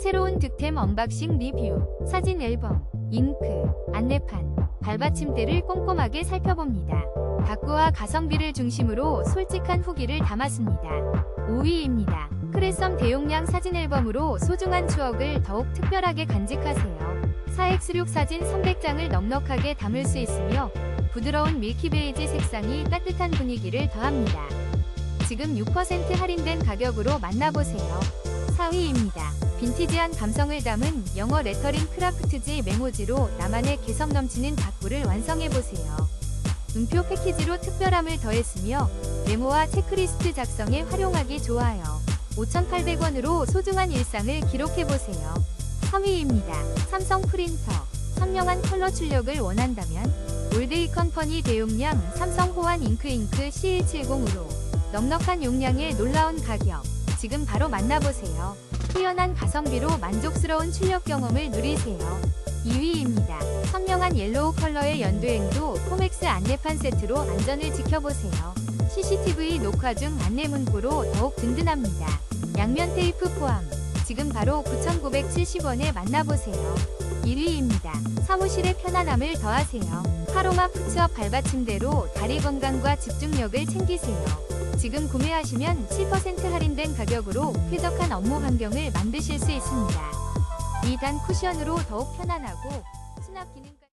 새로운 득템 언박싱 리뷰, 사진 앨범, 잉크, 안내판, 발받침대를 꼼꼼하게 살펴봅니다. 가구와 가성비를 중심으로 솔직한 후기를 담았습니다. 5위입니다. 크레썸 대용량 사진 앨범으로 소중한 추억을 더욱 특별하게 간직하세요. 4x6 사진 300장을 넉넉하게 담을 수 있으며 부드러운 밀키 베이지 색상이 따뜻한 분위기를 더합니다. 지금 6% 할인된 가격으로 만나보세요. 4위입니다. 빈티지한 감성을 담은 영어 레터링 크라프트지 메모지로 나만의 개성 넘치는 가구를 완성해보세요. 음표 패키지로 특별함을 더했으며 메모와 체크리스트 작성에 활용하기 좋아요. 5,800원으로 소중한 일상을 기록해보세요. 3위입니다. 삼성 프린터. 선명한 컬러 출력을 원한다면 올데이 컴퍼니 대용량 삼성 호환 잉크잉크 C170으로 넉넉한 용량에 놀라운 가격. 지금 바로 만나보세요. 뛰어난 가성비로 만족스러운 출력 경험을 누리세요. 2위입니다. 선명한 옐로우 컬러의 연두행도 포맥스 안내판 세트로 안전을 지켜보세요. CCTV 녹화 중 안내 문구로 더욱 든든합니다. 양면 테이프 포함. 지금 바로 9,970원에 만나보세요. 1위입니다. 사무실의 편안함을 더하세요. 파로마 푸츠업 발받침대로 다리 건강과 집중력을 챙기세요. 지금 구매하시면 7% 할인된 가격으로 쾌적한 업무 환경을 만드실 수 있습니다. 2단 쿠션으로 더욱 편안하고 수납 기능까지